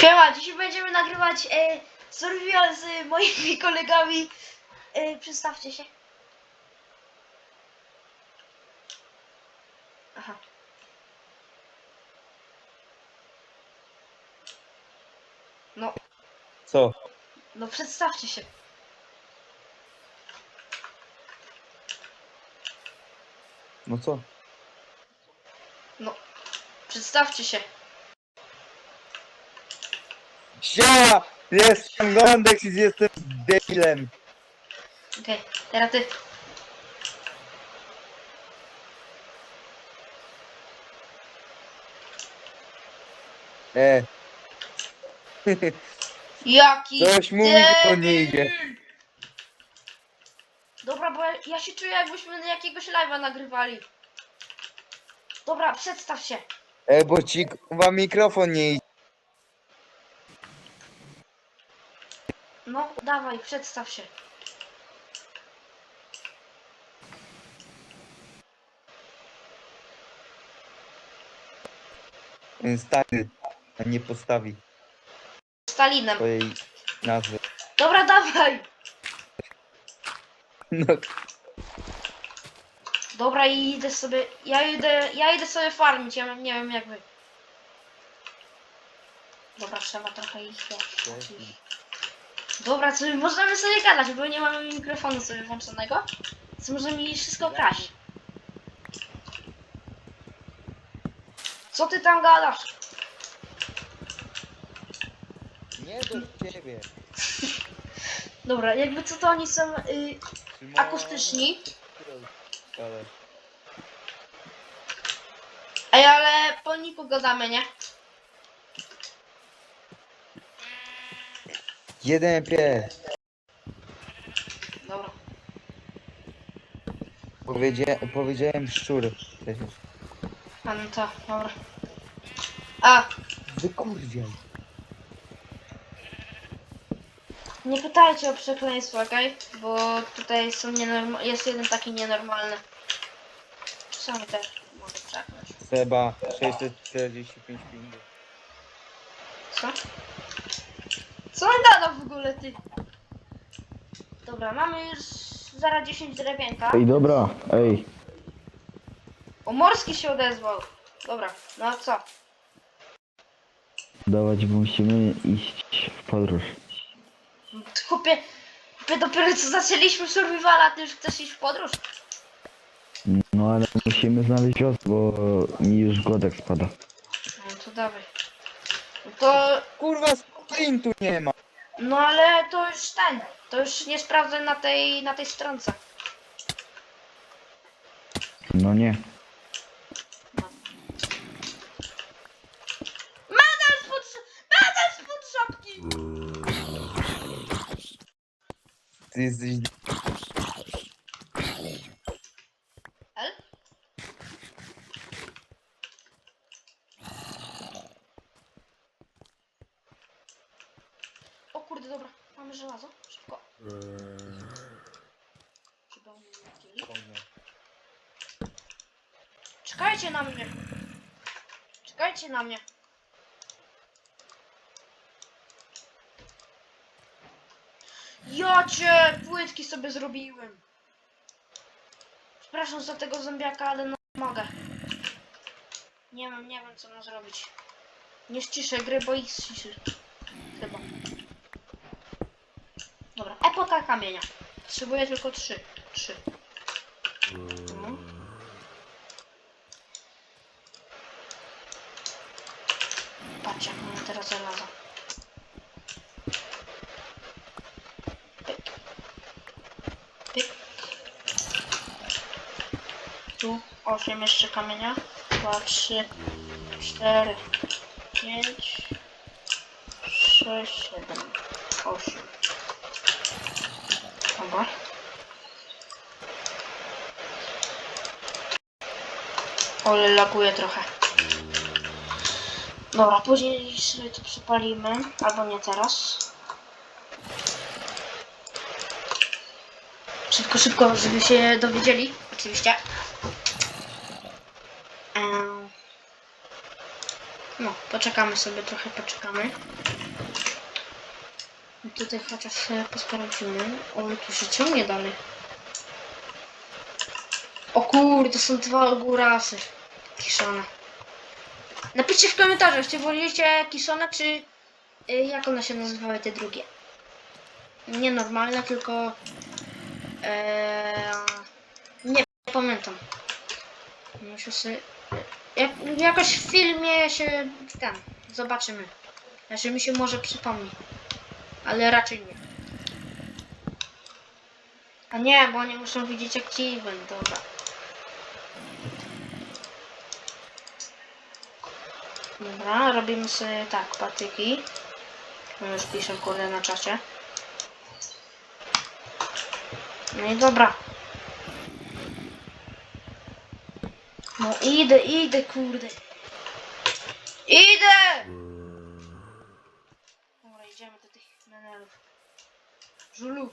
Siema, dzisiaj będziemy nagrywać e, survival z moimi kolegami. E, przedstawcie się. Aha. No, Co? no przedstawcie się. No co? No, przedstawcie się. Siema! Jestem Gondex i jestem debilem. Okej, teraz ty. E, Jaki coś mu to nie debil! idzie. Dobra, bo ja, ja się czuję jakbyśmy na jakiegoś live'a nagrywali. Dobra, przedstaw się. E, bo ci chyba mikrofon nie idzie. No, dawaj, przedstaw się. Stary, a nie postawi Stalinem. swojej nazwy. Dobra, dawaj. No, Dobra, i idę sobie. Ja idę. Ja idę sobie farmić, ja nie wiem jak wy. Dobra, trzeba trochę ich jeszcze. Dobra, co możemy sobie gadać, bo nie mamy mikrofonu sobie włączonego. Co możemy mi wszystko kraść. Co ty tam gadasz? nie do ciebie. Dobra, jakby co to oni są y, akustyczni. Ale... Ej, ale po niku gadamy, nie? Jeden pies. Dobra. Powiedzia powiedziałem szczur. A no to, dobra. A, Wykurwiaj. nie pytajcie o przekleństwo, okej? Bo tutaj są jest jeden taki nienormalny. Czasami też mogę przekląć. Seba 645 pingów. Co? Co on gada w ogóle, ty? Dobra, mamy już zaraz 10 drewienka. Ej, dobra, ej, O, Morski się odezwał. Dobra, no co? dawać, bo musimy iść w podróż. Chłopie, chłopie dopiero co zaczęliśmy survivala, ty już chcesz iść w podróż? No ale musimy znaleźć wioskę, bo mi już głodek spada. No to dawaj. No to, Kurwa, sprintu nie ma. no ale to już ten, to już nie sprawdzę na tej, na tej stronce. No nie. Medal spod, sz- medal spod szapki! Ty jesteś... O kurde, dobra, mamy żelazo, szybko. Nie widzieli. Czekajcie na mnie. Czekajcie na mnie. Ja cię płytki sobie zrobiłem. Przepraszam za tego zombiaka, ale no mogę. Nie wiem, nie wiem co mam zrobić. Nie ściszę gry, bo ich ściszy. Chyba. Epoka kamienia. Potrzebuję tylko trzy. Trzy. Mhm. Patrz jak mamy teraz żelazo. Pyk. Pyk. Tu osiem jeszcze kamienia. Dwa, trzy, cztery, pięć, sześć, siedem, osiem. Dobra. Ole laguje trochę. Dobra, później sobie to przypalimy, albo nie teraz. Szybko, szybko, żeby się dowiedzieli, oczywiście. No, poczekamy sobie, trochę poczekamy. Tutaj chociaż posprawdzimy. O, tu się ciągnie dalej. O kurde, to są dwa ogórasy kiszone. Napiszcie w komentarzach, czy wolicie kiszone, czy y, jak one się nazywały te drugie. Nie normalne, tylko e, nie pamiętam. Muszę sobie jak, jakoś w filmie się ten zobaczymy. Znaczy mi się może przypomni. Ale raczej nie. A nie, bo oni muszą widzieć event, dobra. Dobra, robimy sobie tak, patyki. Już piszę kurde na czacie. No i dobra. No idę, idę, kurde. Idę! Dobra, idziemy do tych menelów. Żulu.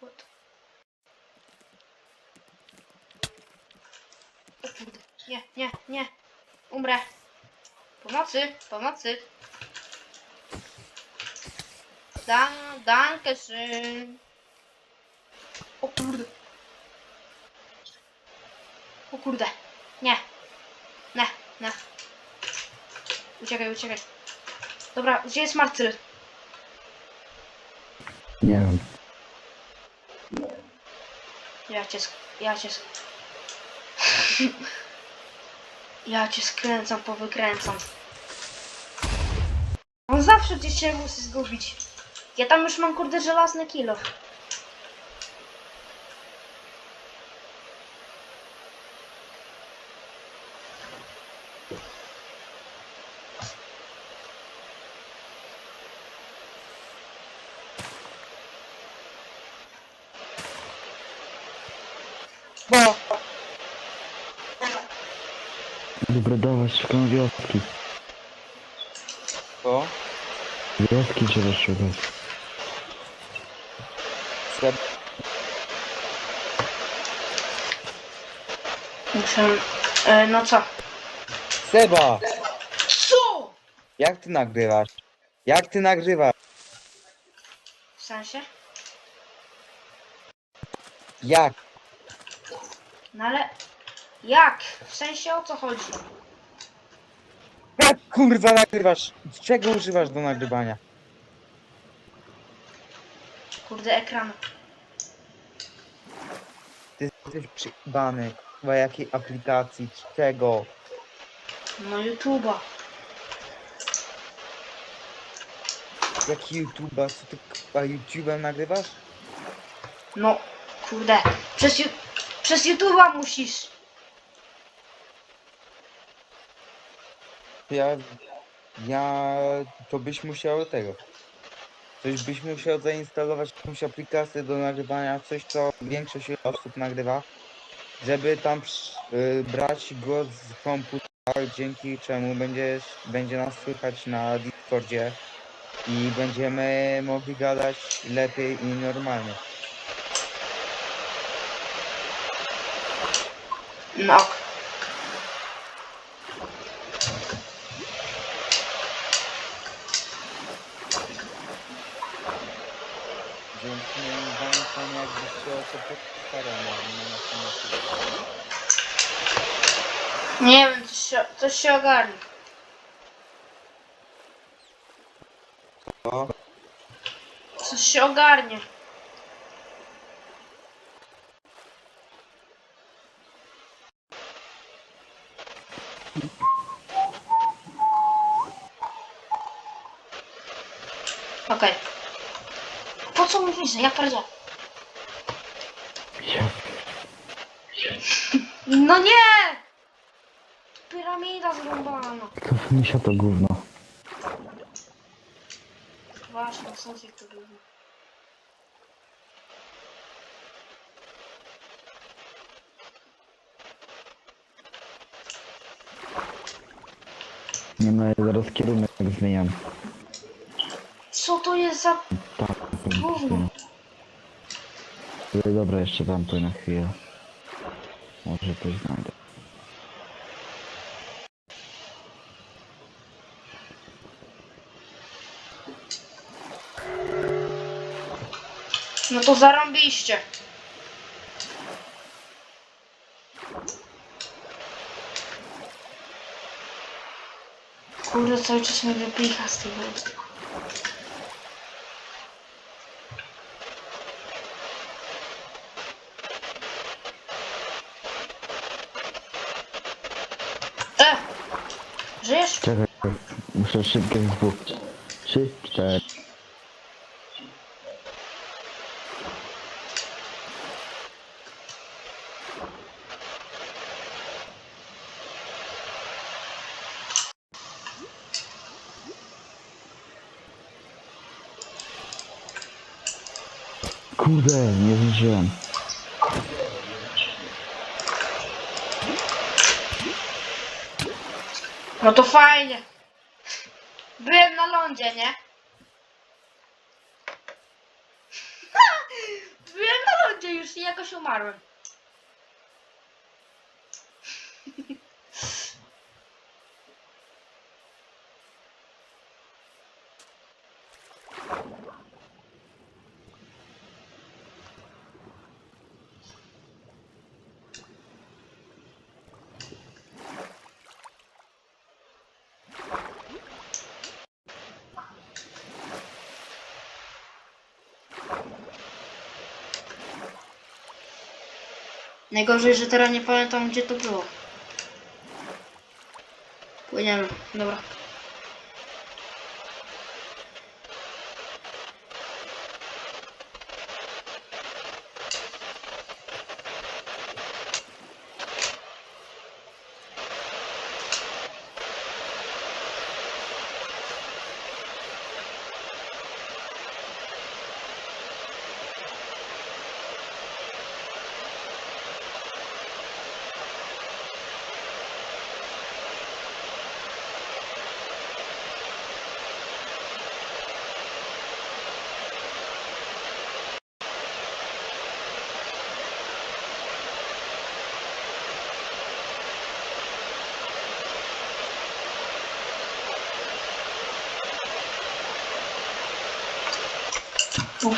What? Nie, nie, nie. Umrę. Pomocy, pomocy. Dan, danke schön. O kurde. O kurde. Nie. Nie, nie. Uciekaj, uciekaj. Dobra, gdzie jest Marcyl? Nie wiem. Ja cię, sk- ja cię, sk- ja cię skręcam, powykręcam. On zawsze gdzieś się musi zgubić. Ja tam już mam kurde żelazny kilo. Bo! Dobra, dawać, szukam wioski. Bo? Wioski trzeba szukać. Seb... Muszę... E, no co? Seba! Co? Jak ty nagrywasz? Jak ty nagrywasz? W sensie? Jak? No ale... Jak? W sensie o co chodzi? Jak kurwa nagrywasz? Czego używasz do nagrywania? Kurde, ekran. Ty jesteś przyjebany. Chyba jakiej aplikacji? Czego? No YouTube'a. Jaki YouTube'a? Co ty kurwa YouTube'em nagrywasz? No, kurde. Przez, ju- przez YouTube'a musisz. Ja... Ja... To byś musiał tego. Coś byś musiał zainstalować jakąś aplikację do nagrywania, coś co większość osób nagrywa, żeby tam y, brać głos z komputera, dzięki czemu będziesz, będzie nas słychać na Discordzie i będziemy mogli gadać lepiej i normalnie. No. ok. Więc moim zdaniem tam jakbyś się o to postarał na, na naszym Nie wiem, coś się, coś się ogarnie. O, Coś się ogarnie. Okej. Po co mi widzę? Ja pierdzielę. No nie! Piramida zrąbana. to misia to gówno. Właśnie, sąsiad to był. Nie no, ja zaraz kierunek zmieniam. Co to jest za... Tak, Gówno. Dobra, jeszcze wam to na chwilę. Może coś znajdę. No to zarąbiście. Kurde, cały czas mnie wypika z tej. Żyjesz? Czekaj, muszę szybkie dwóch. Trzy, cztery. Kurde, nie zdążyłem. No to fajnie. Byłem na lądzie, nie? Byłem na lądzie już i jakoś umarłem. Najgorzej, że teraz nie pamiętam gdzie to było. Płyniemy, dobra.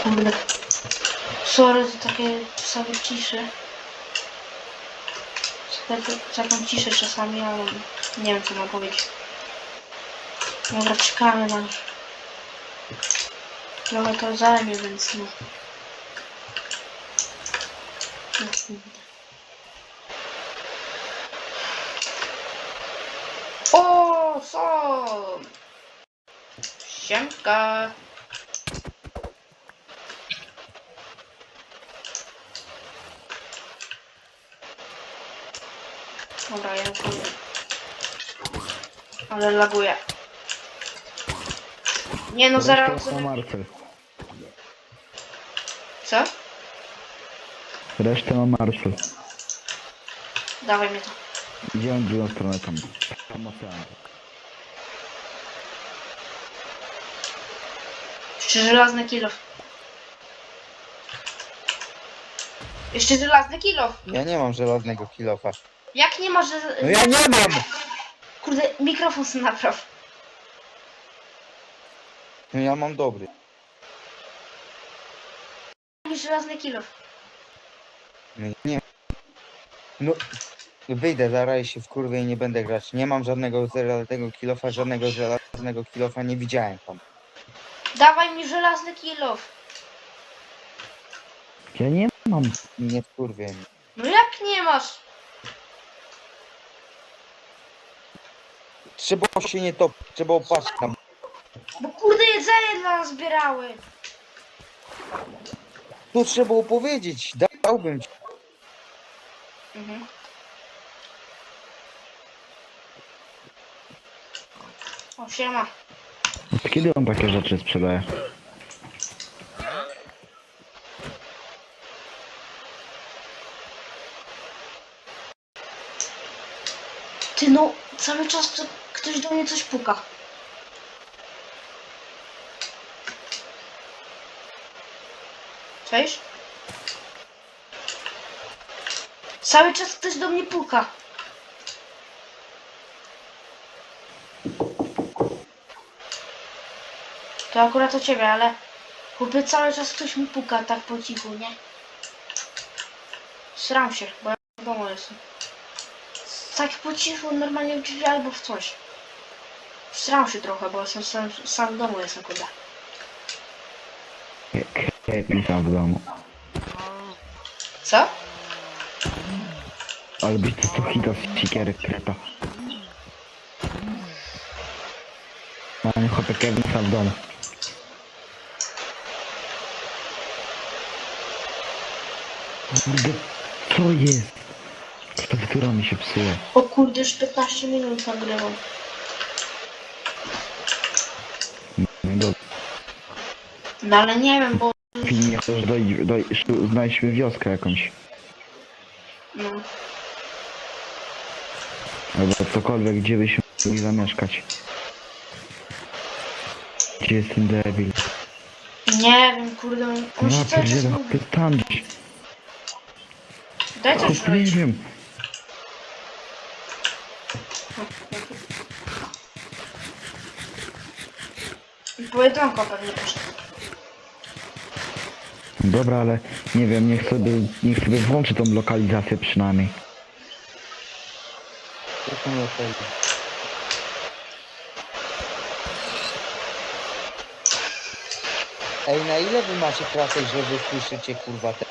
Kurde. Sorry za takie sobie ciszy. Za taką ciszę czasami, ale nie wiem co mam powiedzieć. Dobra, czekamy na nich. Trochę to zajmie, więc no. O, są! Siemka! Dobra, ja pójdę. Ale laguje. Nie no, zaraz... Ma Marcel. Co? Resztę ma Marcel. Dawaj mnie to. Idziemy w drugą stronę tam. Tam ocean. Jeszcze żelazny kilof. Jeszcze żelazny kilof. Ja nie mam żelaznego kilofa. Jak nie masz... że- No ja nie mam! Kurde, mikrofon sobie napraw. No ja mam dobry. Żelazny kilof. No ja nie. No. Wyjdę, zaraz się w kurwie i nie będę grać. Nie mam żadnego żelaznego kilofa, żadnego żelaznego kilofa nie widziałem tam. Dawaj mi żelazny kilof. Ja nie mam. Nie w kurwie. No jak nie masz? Trzeba się nie topić, trzeba opatrzeć tam. Bo kurde jedzenie dla nas zbierały. Tu trzeba opowiedzieć, dałbym ci. Mhm. O, siema. Kiedy on takie rzeczy sprzedaje? Ty no, cały czas to ktoś do mnie coś puka. Cześć? Cały czas ktoś do mnie puka. To akurat o ciebie, ale Chłopie, cały czas ktoś mi puka tak po cichu, nie? Sram się, bo ja w domu jestem. Tak po cichu, normalnie w drzwi albo w coś. Sram się trochę, bo jestem sam, sam w domu jestem, kurde. Kevin tam w domu. Co? Ale byś to co hita z sikiery kreta. Mamy chłopie Kevin sam w domu. Kurde, co jest? Klawiatura mi się psuje. O kurde, już 15 minut nagrywam. No dobrze. No ale nie wiem, bo... Filmie też doj, doj, szu- znajdźmy wioskę jakąś. No. Albo cokolwiek, gdzie byśmy mogli zamieszkać. Gdzie jest ten debil? Nie wiem, kurde, on Ja się cały czas pierdzielę, mówi. chłopie, tam gdzieś. Daj coś Chłopie, nie wiem. Pojedynko pewnie poszedł. Dobra, ale nie wiem, niech sobie, niech sobie włączy tą lokalizację przynajmniej. To są lokale. Ej, na ile wy macie kratek, że wy słyszycie kurwa te...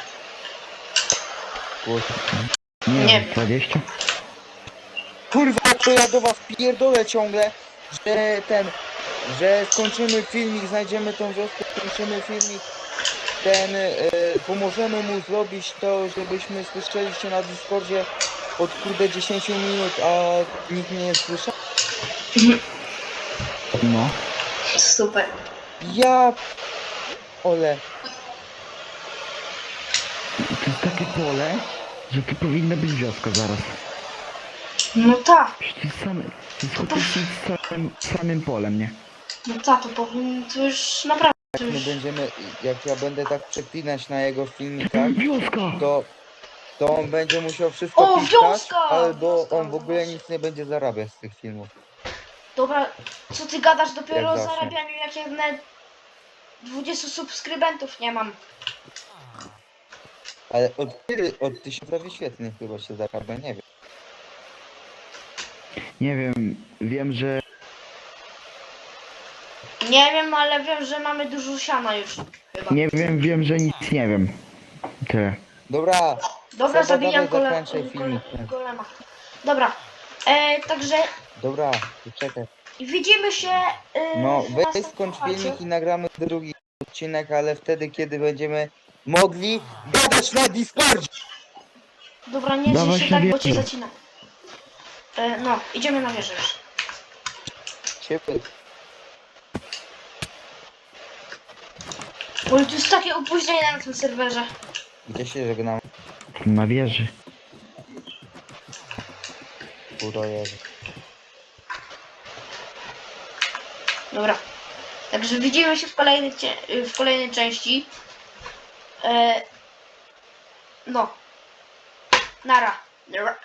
Nie, Nie. wiem, 20? Kurwa, to ja do was pierdolę ciągle, że ten, że skończymy filmik, znajdziemy tą wioskę, skończymy filmik, ten, e, pomożemy mu zrobić to, żebyśmy słyszeli się na Discordzie od kurde 10 minut, a nikt mnie nie słyszał. No. Super. Ja... Ole, To jest takie pole, że tu powinna być wioska zaraz. No tak, Przecież to jest same, to jest samym, samym polem, nie? No tak, to powinno, to już naprawdę, to jak my już... będziemy, jak ja będę tak przeklinać na jego filmikach, Wioska! to, to on będzie musiał wszystko O, pisać, wioska! albo Wioska, on w ogóle nic nie będzie zarabiać z tych filmów. Dobra, co ty gadasz, dopiero Jak o zarabianiu, jak ja nawet 20 subskrybentów nie mam. Ale od kiedy? Od tysiąca wyświetleń chyba się zarabia, nie wiem. Nie wiem, wiem, że Nie wiem, ale wiem, że mamy dużo siana już, chyba. nie wiem, wiem, że nic nie wiem. Tyle. Dobra, Dobra, Seba, zabijam dawaj, zakończaj filmik. golema. Dobra, e, także dobra, czekaj. widzimy się e, No, w weź następnym skończ filmik i nagramy drugi odcinek, ale wtedy, kiedy będziemy mogli gadać na Discordzie. Dobra, nie Dawaj się się tak, bo cię zacina. E, no, idziemy na wieżę już. Ciebie. Bo tu jest takie opóźnienie na tym serwerze. Gdzie się żegnam? Na wieży. Urojerzy. Dobra. Także widzimy się w kolejnej, cie- w kolejnej części. E, no. Nara. Nara.